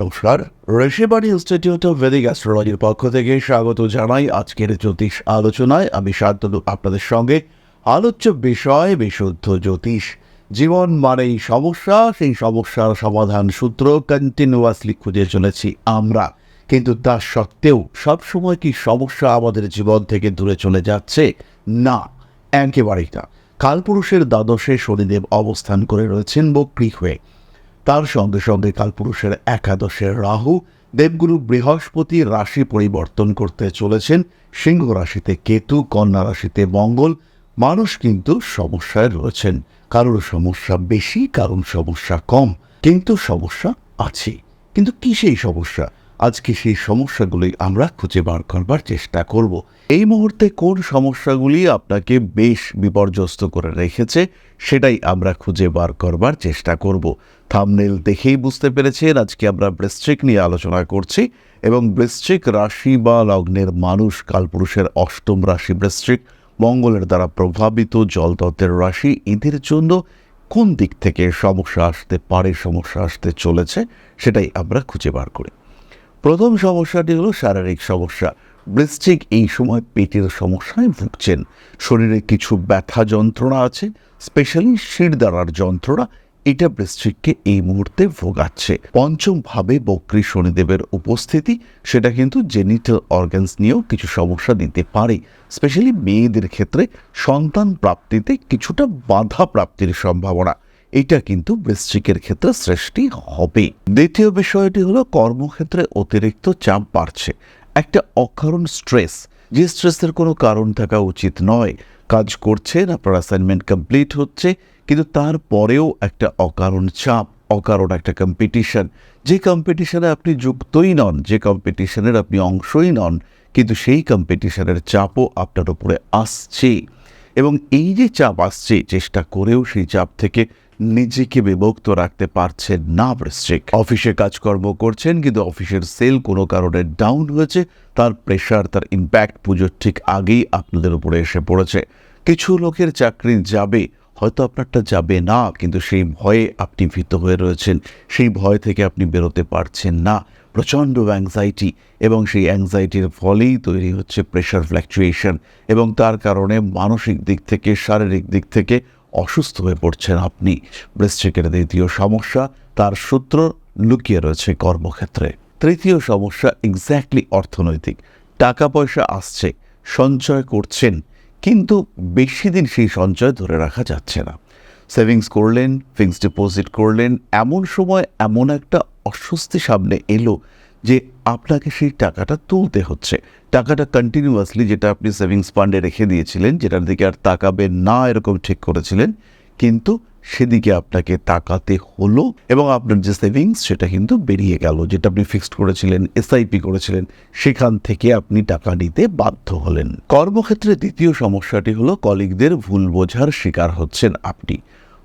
নমস্কার, Rishibani institute of Vedic অ্যাস্ট্রোলজির পক্ষ থেকে স্বাগত জানাই আজকের জ্যোতিষ আলোচনায়। আমি শান্তনু, আপনাদের সঙ্গে আলোচ্য বিষয়, বিশুদ্ধ জ্যোতিষ। জীবন মানেই সমস্যা, সেই সমস্যার সমাধান সূত্র কন্টিনিউয়াসলি খুঁজে চলেছি আমরা। কিন্তু তা সত্ত্বেও সবসময় কি সমস্যা আমাদের জীবন থেকে দূরে চলে যাচ্ছে? না, একেবারেই না। কালপুরুষের দ্বাদশে শনিদেব অবস্থান করে রয়েছেন বক্রি হয়ে। তার সঙ্গে সঙ্গে কালপুরুষের একাদশের রাহু দেবগুরু বৃহস্পতি রাশি পরিবর্তন করতে চলেছেন। সিংহ রাশিতে কেতু, কন্যা রাশিতে মঙ্গল। মানুষ কিন্তু সমস্যায় রয়েছেন। কারোর সমস্যা বেশি কারণ সমস্যা কম। কিন্তু সমস্যা আছে। কিন্তু কি সেই সমস্যা? আজকে সেই সমস্যাগুলি আমরা খুঁজে বার করবার চেষ্টা করব। এই মুহূর্তে কোন সমস্যাগুলি আপনাকে বেশ বিপর্যস্ত করে রেখেছে, সেটাই আমরা খুঁজে বার করবার চেষ্টা করব। থামনেল দেখেই বুঝতে পেরেছেন, আজকে আমরা বৃশ্চিক নিয়ে আলোচনা করছি এবং বৃশ্চিক রাশি বা লগ্নের মানুষ, কালপুরুষের অষ্টম রাশি বৃশ্চিক, মঙ্গলের দ্বারা প্রভাবিত জলতত্ত্বের রাশি, এদের জন্য কোন দিক থেকে সমস্যা আসতে পারে, সমস্যা আসতে চলেছে, সেটাই আমরা খুঁজে বার করি। প্রথম সমস্যাটি হলো শারীরিক সমস্যা। বৃশ্চিক এই সময় পেটের সমস্যায় ভুগছেন। শরীরে কিছু ব্যথা যন্ত্রণা আছে, স্পেশালি শিরদাঁড়ার যন্ত্রণা। এটা বৃশ্চিককে এই মুহূর্তে ভোগাচ্ছে। পঞ্চম ভাবে বক্রী শনিদেবের উপস্থিতি, সেটা কিন্তু জেনিটাল অর্গানস নিয়েও কিছু সমস্যা দিতে পারে। স্পেশালি মেয়েদের ক্ষেত্রে সন্তান প্রাপ্তিতে কিছুটা বাধা প্রাপ্তির সম্ভাবনা। এটা কিন্তু বৃশ্চিকের ক্ষেত্রে সৃষ্টি হবে। দ্বিতীয় বিষয়টি হলো কর্মক্ষেত্রে অতিরিক্ত চাপ বাড়ছে। একটা অকারণ স্ট্রেস যে স্ট্রেসের কোনো কারণ থাকা উচিত নয়। কাজ করছেন আপনার অ্যাসাইনমেন্ট কমপ্লিট হচ্ছে, কিন্তু তারপরেও একটা অকারণ চাপ, অকারণ একটা কম্পিটিশন যে কম্পিটিশনে আপনি যুক্তই নন, যে কম্পিটিশনের আপনি অংশই নন, কিন্তু সেই কম্পিটিশনের চাপও আপনার উপরে আসছে। এবং এই যে চাপ আসছে, চেষ্টা করেও সেই চাপ থেকে নিজেকে বিভক্ত রাখতে পারছেন না বৃশ্চিক। অফিসে কাজকর্ম করছেন, কিন্তু অফিসের সেল কোনো কারণে ডাউন হয়েছে। তার প্রেশার তার ইম্প্যাক্ট পুজোর ঠিক আগেই আপনাদের উপরে এসে পড়েছে। কিছু লোকের চাকরি যাবে, হয়তো আপনারটা যাবে না, কিন্তু সেই ভয়ে আপনি ভীত হয়ে রয়েছেন। সেই ভয় থেকে আপনি বেরোতে পারছেন না। প্রচণ্ড অ্যাংজাইটি এবং সেই অ্যাংজাইটির ফলেই তৈরি হচ্ছে প্রেশার ফ্ল্যাকচুয়েশন এবং তার কারণে মানসিক দিক থেকে, শারীরিক দিক থেকে অসুস্থ হয়ে পড়ছেন আপনি। বৃশ্চিকের দ্বিতীয় সমস্যা, তার সূত্র লুকিয়ে রয়েছে কর্মক্ষেত্রে। তৃতীয় সমস্যা এক্স্যাক্টলি অর্থনৈতিক। টাকা পয়সা আসছে, সঞ্চয় করছেন, কিন্তু বেশি দিন সেই সঞ্চয় ধরে রাখা যাচ্ছে না। সেভিংস করলেন ফিক্সড ডিপোজিট করলেন, এমন সময় এমন একটা অস্বস্তি সামনে এলো যে আপনাকে সেই টাকাটা তুলতে হচ্ছে। টাকাটা কন্টিনিউয়াসলি যেটা আপনি সেভিংস ফান্ডে রেখে দিয়েছিলেন, যেটার দিকে আর তাকাবেন না এরকম ঠিক করেছিলেন, কিন্তু সেদিকে আপনাকে তাকাতে হলো এবং আপনার যে সেভিংস সেটা কিন্তু বেরিয়ে গেল, যেটা আপনি ফিক্সড করেছিলেন এসআইপি করেছিলেন, সেখান থেকে আপনি টাকা নিতে বাধ্য হলেন। কর্মক্ষেত্রে দ্বিতীয় সমস্যাটি হলো কলিগদের ভুল বোঝার শিকার হচ্ছেন আপনি।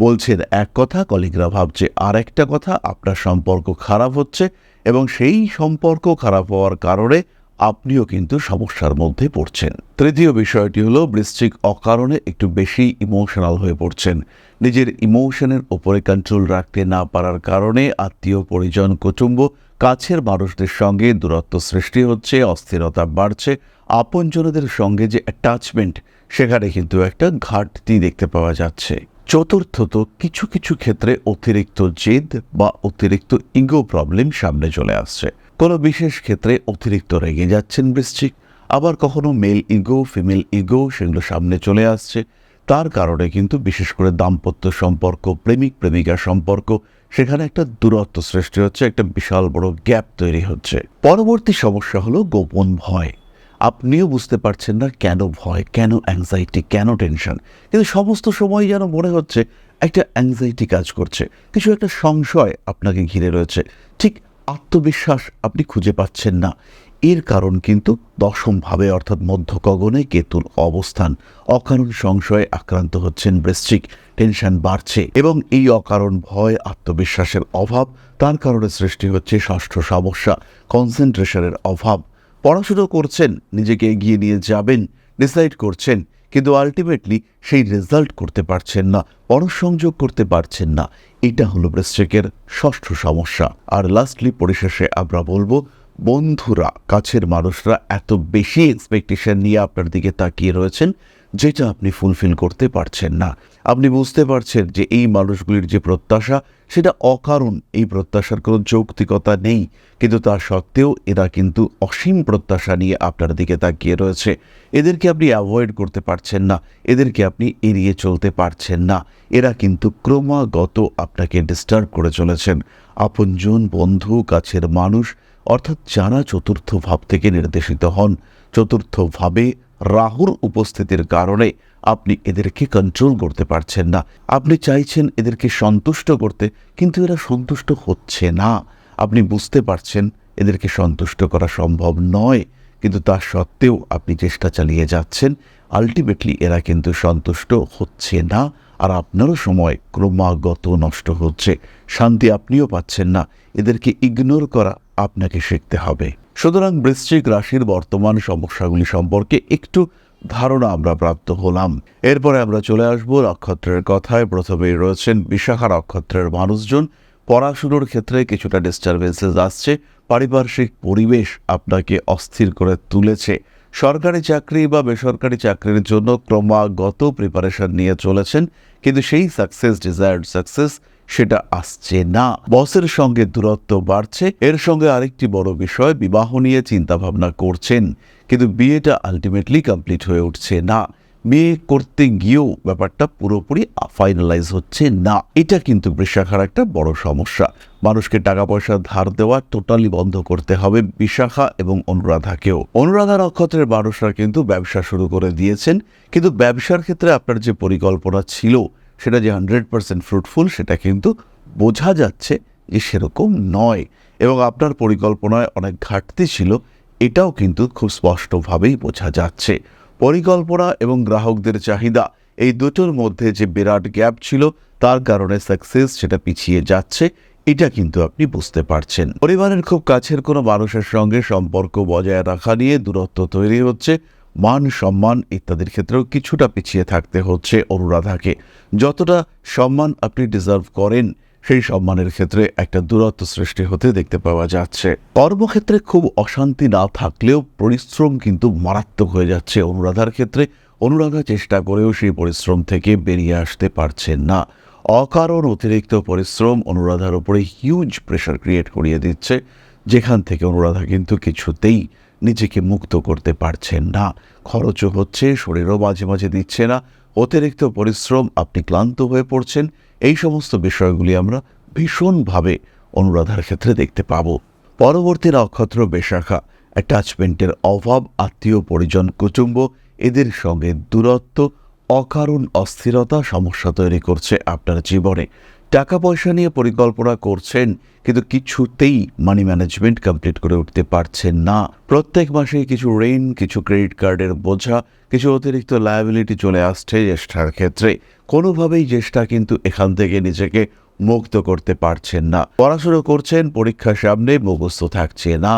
বলছেন, এক কথা কলিগরা ভাবছে, আর একটা কথা, আপনার সম্পর্ক খারাপ হচ্ছে এবং সেই সম্পর্ক খারাপ হওয়ার কারণে আপনিও কিন্তু সমস্যার মধ্যে পড়ছেন। তৃতীয় বিষয়টি হলো, বৃশ্চিক অকারণে একটু বেশি ইমোশনাল হয়ে পড়ছেন। নিজের ইমোশনের ওপরে কন্ট্রোল রাখতে না পারার কারণে আত্মীয়, পরিজন, কুটুম্ব, কাছের মানুষদের সঙ্গে দূরত্ব সৃষ্টি হচ্ছে, অস্থিরতা বাড়ছে। আপনজনদের সঙ্গে যে অ্যাটাচমেন্ট সেখানে কিন্তু একটা ঘাটতি দেখতে পাওয়া যাচ্ছে। চতুর্থত কিছু কিছু ক্ষেত্রে অতিরিক্ত জেদ বা অতিরিক্ত ইগো প্রবলেম সামনে চলে আসছে। কোনো বিশেষ ক্ষেত্রে অতিরিক্ত রেগে যাচ্ছেন বৃশ্চিক, আবার কখনো মেল ইগো, ফিমেল ইগো সেগুলো সামনে চলে আসছে। তার কারণে কিন্তু বিশেষ করে দাম্পত্য সম্পর্ক, প্রেমিক প্রেমিকা সম্পর্ক, সেখানে একটা দূরত্ব সৃষ্টি হচ্ছে, একটা বিশাল বড় গ্যাপ তৈরি হচ্ছে। পরবর্তী সমস্যা হলো গোপন ভয়। আপনিও বুঝতে পারছেন না কেন ভয়, কেন অ্যাংজাইটি কেন টেনশন কিন্তু সমস্ত সময় যেন মনে হচ্ছে একটা অ্যাংজাইটি কাজ করছে। কিছু একটা সংশয় আপনাকে ঘিরে রয়েছে। ঠিক আত্মবিশ্বাস আপনি খুঁজে পাচ্ছেন না। এর কারণ কিন্তু দশমভাবে অর্থাৎ মধ্য গগনে কেতুর অবস্থান। অকারণ সংশয়ে আক্রান্ত হচ্ছেন বৃশ্চিক। টেনশন বাড়ছে এবং এই অকারণ ভয়, আত্মবিশ্বাসের অভাব, তার কারণে সৃষ্টি হচ্ছে ষষ্ঠ সমস্যা। কনসেন্ট্রেশনের অভাব। পড়াশুনো করছেন, নিজেকে এগিয়ে নিয়ে যাবেন ডিসাইড করছেন, কিন্তু আলটিমেটলি সেই রেজাল্ট করতে পারছেন না পরসংযোগ করতে পারছেন না। এটা হলো বৃশ্চিকের ষষ্ঠ সমস্যা। আর লাস্টলি পরিশেষে আমরা বলব, বন্ধুরা, কাছের মানুষরা এত বেশি এক্সপেকটেশন নিয়ে আপনার দিকে তাকিয়ে রয়েছেন, যেটা আপনি ফুলফিল করতে পারছেন না। আপনি বুঝতে পারছেন যে এই মানুষগুলির যে প্রত্যাশা, সেটা অকারণ এই প্রত্যাশার কোনো যৌক্তিকতা নেই। কিন্তু তা সত্ত্বেও এরা কিন্তু অসীম প্রত্যাশা নিয়ে আপনার দিকে তাকিয়ে রয়েছে। এদেরকে আপনি অ্যাভয়েড করতে পারছেন না, এদেরকে আপনি এড়িয়ে চলতে পারছেন না। এরা কিন্তু ক্রমাগত আপনাকে ডিস্টার্ব করে চলেছেন। আপনজন বন্ধু, কাছের মানুষ, অর্থাৎ যারা চতুর্থ ভাব থেকে নির্দেশিত হন, চতুর্থ ভাবে রাহুর উপস্থিতির কারণে আপনি এদেরকে কন্ট্রোল করতে পারছেন না। আপনি চাইছেন এদেরকে সন্তুষ্ট করতে, কিন্তু এরা সন্তুষ্ট হচ্ছে না। আপনি বুঝতে পারছেন এদেরকে সন্তুষ্ট করা সম্ভব নয়, কিন্তু তা সত্ত্বেও আপনি চেষ্টা চালিয়ে যাচ্ছেন। আলটিমেটলি এরা কিন্তু সন্তুষ্ট হচ্ছে না, আর আপনারও সময় ক্রমাগত নষ্ট হচ্ছে। শান্তি আপনিও পাচ্ছেন না। এদেরকে ইগনোর করা আপনাকে শিখতে হবে। সুতরাং বৃশ্চিক রাশির বর্তমান সমস্যাগুলি সম্পর্কে একটু ধারণা আমরা প্রাপ্ত হলাম। এরপরে আমরা চলে আসব নক্ষত্রের কথায়। প্রথমেই রয়েছেন বিশাখা নক্ষত্রের মানুষজন। পড়াশুনোর ক্ষেত্রে কিছুটা ডিস্টারবেন্সেস আসছে। পারিপার্শ্বিক পরিবেশ আপনাকে অস্থির করে তুলেছে। সরকারি চাকরি বা বেসরকারি চাকরির জন্য ক্রমাগত প্রিপারেশন নিয়ে চলেছেন। কিন্তু সেই সাকসেস ডিজায়ার্ড সাকসেস সেটা আসছে না। বসের সঙ্গে দূরত্ব বাড়ছে। এর সঙ্গে আরেকটি বড় বিষয়, বিবাহ নিয়ে চিন্তা ভাবনা করছেন। কিন্তু বিয়েটা আলটিমেটলি কমপ্লিট হয়ে উঠছে না। বিয়ে করতে গিয়েও ব্যাপারটা পুরোপুরি ফাইনালাইজ হচ্ছে না। এটা কিন্তু বৃষাখার একটা বড় সমস্যা। মানুষকে টাকা পয়সা ধার দেওয়া টোটালি বন্ধ করতে হবে বিশাখা এবং অনুরাধাকেও। অনুরাধা নক্ষত্রের মানুষরা কিন্তু ব্যবসা শুরু করে দিয়েছেন। কিন্তু ব্যবসার ক্ষেত্রে আপনার যে পরিকল্পনা ছিল সেটা যে হান্ড্রেড পার্সেন্ট ফ্রুটফুল সেটা কিন্তু বোঝা যাচ্ছে যে সেরকম নয়। এবং আপনার পরিকল্পনায় অনেক ঘাটতি ছিল, এটাও কিন্তু খুব স্পষ্টভাবেই বোঝা যাচ্ছে। পরিকল্পনা এবং গ্রাহকদের চাহিদা, এই দুটোর মধ্যে যে বিরাট গ্যাপ ছিল, তার কারণে সাকসেস সেটা পিছিয়ে যাচ্ছে, এটা কিন্তু আপনি বুঝতে পারছেন। পরিবারের খুব কাছের কোনো মানুষের সঙ্গে সম্পর্ক বজায় রাখা নিয়ে দূরত্ব তৈরি হচ্ছে মান, সম্মান ইত্যাদির ক্ষেত্রেও কিছুটা পিছিয়ে থাকতে হচ্ছে অনুরাধাকে। যতটা সম্মান আপনি ডিজার্ভ করেন, সেই সম্মানের ক্ষেত্রে একটা দূরত্ব সৃষ্টি হতে দেখতে পাওয়া যাচ্ছে। কর্মক্ষেত্রে খুব অশান্তি না থাকলেও পরিশ্রম কিন্তু মারাত্মক হয়ে যাচ্ছে অনুরাধার ক্ষেত্রে। অনুরাধা চেষ্টা করেও সেই পরিশ্রম থেকে বেরিয়ে আসতে পারছেন না। অকারণ অতিরিক্ত পরিশ্রম অনুরাধার উপরে হিউজ প্রেশার ক্রিয়েট করিয়ে দিচ্ছে। যেখান থেকে অনুরাধা কিন্তু কিছুতেই নিজেকে মুক্ত করতে পারছেন না। খরচও হচ্ছে, শরীরও মাঝে মাঝে দিচ্ছে না। অতিরিক্ত পরিশ্রম, আপনি ক্লান্ত হয়ে পড়ছেন। এই সমস্ত বিষয়গুলি আমরা ভীষণভাবে অনুরাধার ক্ষেত্রে দেখতে পাব। পরবর্তী নক্ষত্র বেশাখা অ্যাটাচমেন্টের অভাব, আত্মীয় পরিজন, কুটুম্ব, এদের সঙ্গে দূরত্ব, অকারণ অস্থিরতা সমস্যা তৈরি করছে আপনার জীবনে। টাকা পয়সা নিয়ে পরিকল্পনা করছেন, কিন্তু কিছুতেই মানি ম্যানেজমেন্ট কমপ্লিট করে উঠতে পারছেন না। প্রত্যেক মাসে কিছু ঋণ, কিছু ক্রেডিট কার্ডের বোঝা, কিছু অতিরিক্ত লায়াবিলিটি চলে আসছে জ্যেষ্ঠার ক্ষেত্রে। কোনোভাবেই জ্যেষ্ঠা কিন্তু এখান থেকে নিজেকে মুক্ত করতে পারছেন না। পড়াশুনো করছেন, পরীক্ষার সামনে মুখস্থ থাকছে না।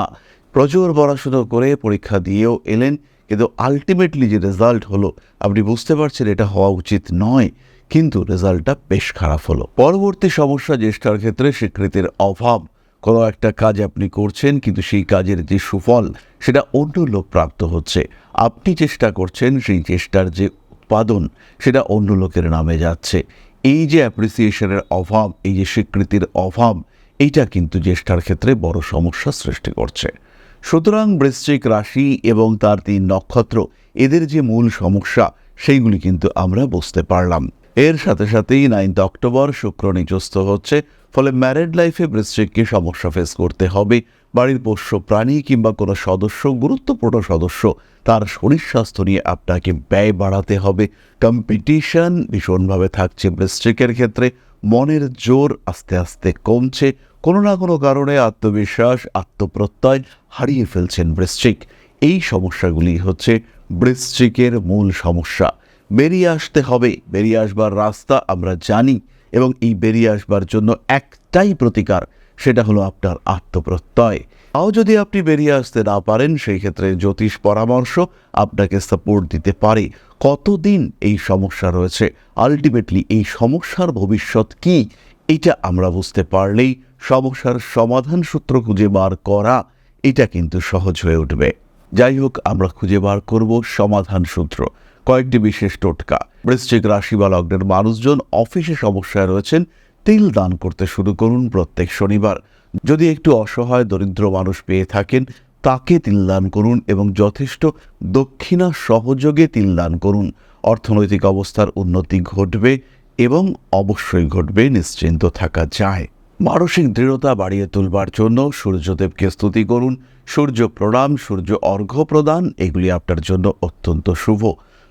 প্রচুর পড়াশুনো করে পরীক্ষা দিয়েও এলেন, কিন্তু আলটিমেটলি যে রেজাল্ট হলো, আপনি বুঝতে পারছেন এটা হওয়া উচিত নয়। কিন্তু রেজাল্টটা বেশ খারাপ হলো। পরবর্তী সমস্যা জ্যেষ্ঠার ক্ষেত্রে স্বীকৃতির অভাব। কোনো একটা কাজ আপনি করছেন, কিন্তু সেই কাজের যে সুফল, সেটা অন্য লোক প্রাপ্ত হচ্ছে। আপনি চেষ্টা করছেন সেই চেষ্টার যে উৎপাদন, সেটা অন্য লোকের নামে যাচ্ছে। এই যে অ্যাপ্রিসিয়েশনের অভাব, এই যে স্বীকৃতির অভাব, এইটা কিন্তু জ্যেষ্ঠার ক্ষেত্রে বড় সমস্যা সৃষ্টি করছে। সুতরাং বৃশ্চিক রাশি এবং তার তিন নক্ষত্র, এদের যে মূল সমস্যা, সেইগুলি কিন্তু আমরা বুঝতে পারলাম। এর সাথে সাথেই নাইন্থ অক্টোবর শুক্র নিচস্থ হচ্ছে, ফলে ম্যারেড লাইফে বৃশ্চিককে সমস্যা ফেস করতে হবে। বাড়ির পোষ্য প্রাণী কিংবা কোনো সদস্য, গুরুত্বপূর্ণ সদস্য, তার শরীর স্বাস্থ্য নিয়ে আপনাকে ব্যয় বাড়াতে হবে। কম্পিটিশন ভীষণভাবে থাকছে বৃশ্চিকের ক্ষেত্রে। মনের জোর আস্তে আস্তে কমছে। কোনো না কোনো কারণে আত্মবিশ্বাস, আত্মপ্রত্যয় হারিয়ে ফেলছেন বৃশ্চিক। এই সমস্যাগুলি হচ্ছে বৃশ্চিকের মূল সমস্যা। বেরিয়ে আসতে হবে। বেরিয়ে আসবার রাস্তা আমরা জানি এবং এই বেরিয়ে আসবার জন্য একটাই প্রতিকার, সেটা হলো আপনার আত্মপ্রত্যয়। তাও যদি আপনি বেরিয়ে আসতে না পারেন, সেই ক্ষেত্রে জ্যোতিষ পরামর্শ আপনাকে সাপোর্ট দিতে পারে। কতদিন এই সমস্যা রয়েছে? আলটিমেটলি এই সমস্যার ভবিষ্যৎ কি? এটা আমরা বুঝতে পারলেই সমস্যার সমাধান সূত্র খুঁজে বার করা, এটা কিন্তু সহজ হয়ে উঠবে। যাই হোক, আমরা খুঁজে বার করব সমাধান সূত্র। কয়েকটি বিশেষ টোটকা। বৃশ্চিক রাশি বা লগ্নের মানুষজন অফিসে সমস্যায় রয়েছেন, তিল দান করতে শুরু করুন প্রত্যেক শনিবার। যদি একটু অসহায় দরিদ্র মানুষ পেয়ে থাকেন, তাকে তিল দান করুন এবং যথেষ্ট দক্ষিণা সহযোগে তিল দান করুন। অর্থনৈতিক অবস্থার উন্নতি ঘটবে এবং অবশ্যই ঘটবে, নিশ্চিন্ত থাকা যায়। মানসিক দৃঢ়তা বাড়িয়ে তুলবার জন্য সূর্যদেবকে স্তুতি করুন। সূর্য প্রণাম, সূর্য অর্ঘ্য প্রদান, এগুলি আপনার জন্য অত্যন্ত শুভ।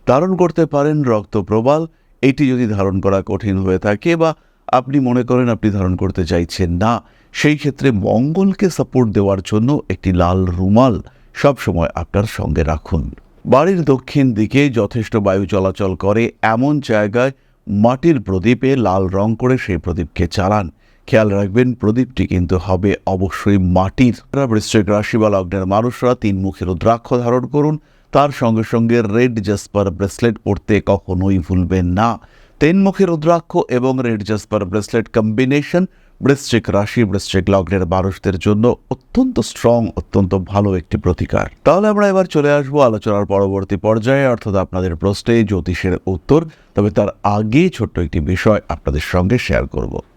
ধারণ করতে পারেন রক্ত প্রবাল। এটি যদি ধারণ করা কঠিন হয়ে থাকে বা আপনি মনে করেন আপনি ধারণ করতে চাইছেন না, সেই ক্ষেত্রে মঙ্গলকে সাপোর্ট দেওয়ার জন্য একটি লাল রুমাল সবসময় আপনার সঙ্গে রাখুন। বাড়ির দক্ষিণ দিকে যথেষ্ট বায়ু চলাচল করে, এমন জায়গায় মাটির প্রদীপে লাল রং করে সেই প্রদীপকে চালান। খেয়াল রাখবেন, প্রদীপটি কিন্তু হবে অবশ্যই মাটির। বৃশ্চিক রাশি বা লগ্নের মানুষরা তিন মুখের রুদ্রাক্ষ ধারণ করুন। তার সঙ্গে সঙ্গে রেড জাসপার ব্রেসলেট পরতে কখনোই ভুলবেন না। তেনমুখী রুদ্রাক্ষ এবং রেড জাসপার ব্রেসলেট কম্বিনেশন বৃশ্চিক রাশি, বৃশ্চিক লগ্নের মানুষদের জন্য অত্যন্ত স্ট্রং অত্যন্ত ভালো একটি প্রতিকার। তাহলে আমরা এবার চলে আসব আলোচনার পরবর্তী পর্যায়ে। অর্থাৎ আপনাদের প্রশ্নে জ্যোতিষের উত্তর, তবে তার আগে ছোট্ট একটি বিষয় আপনাদের সঙ্গে শেয়ার করব।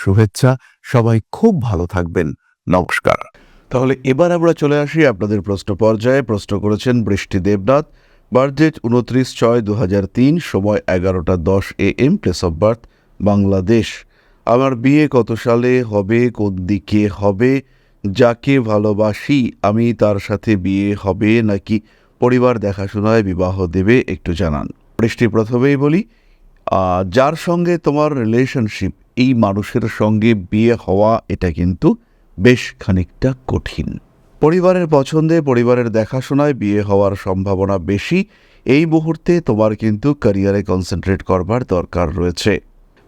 শুভেচ্ছা। সবাই খুব ভালো থাকবেন। নমস্কার। তাহলে এবার আমরা চলে আসি আপনাদের প্রশ্ন পর্যায়ে। প্রশ্ন করেছেন বৃষ্টি দেবনাথ। বার্থডেট উনত্রিশ ছয় দু তিন, সময় এগারোটা দশ A M, place of birth, Bangladesh. আমার বিয়ে কত সালে হবে, কোন দিকে হবে, যাকে ভালোবাসি, আমি তার সাথে বিয়ে হবে, নাকি পরিবার দেখাশোনায় বিবাহ দেবে, একটু জানান। বৃষ্টি প্রথমেই বলি যার সঙ্গে তোমার রিলেশনশিপ এই মানুষের সঙ্গে বিয়ে হওয়া এটা কিন্তু বেশ খানিকটা কঠিন। পরিবারের পছন্দে পরিবারের দেখাশোনায় বিয়ে হওয়ার সম্ভাবনা বেশি। এই মুহূর্তে তোমার কিন্তু ক্যারিয়ারে কনসেন্ট্রেট করবার দরকার রয়েছে।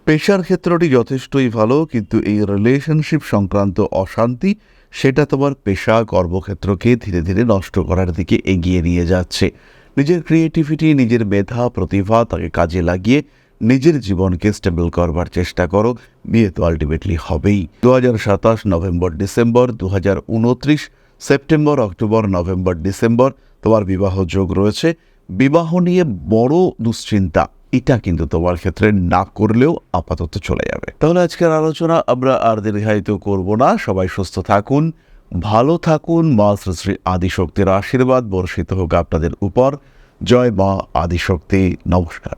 পেশার ক্ষেত্রটি যথেষ্টই ভালো, কিন্তু এই রিলেশনশিপ সংক্রান্ত অশান্তি, সেটা তোমার পেশা, কর্মক্ষেত্রকে ধীরে ধীরে নষ্ট করার দিকে এগিয়ে নিয়ে যাচ্ছে। নিজের ক্রিয়েটিভিটি নিজের মেধা, প্রতিভা তাকে কাজে লাগিয়ে নিজের জীবনকে স্টেবল করবার চেষ্টা করো, বিয়ে তো আলটিমেটলি হবেই। দু সাতাশ নভেম্বর ডিসেম্বর দু উনত্রিশ সেপ্টেম্বর, অক্টোবর, নভেম্বর, ডিসেম্বর, তোমার বিবাহ যোগ রয়েছে। বিবাহ নিয়ে বড় দুশ্চিন্তা, এটা কিন্তু তোমার ক্ষেত্রে না করলেও আপাতত চলে যাবে। তাহলে আজকের আলোচনা আমরা আর দীর্ঘায়িত করব না, সবাই সুস্থ থাকুন, ভালো থাকুন, মা শ্রী শ্রী আদিশক্তির আশীর্বাদ বর্ষিত হোক আপনাদের উপর। জয় মা আদিশক্তি, নমস্কার।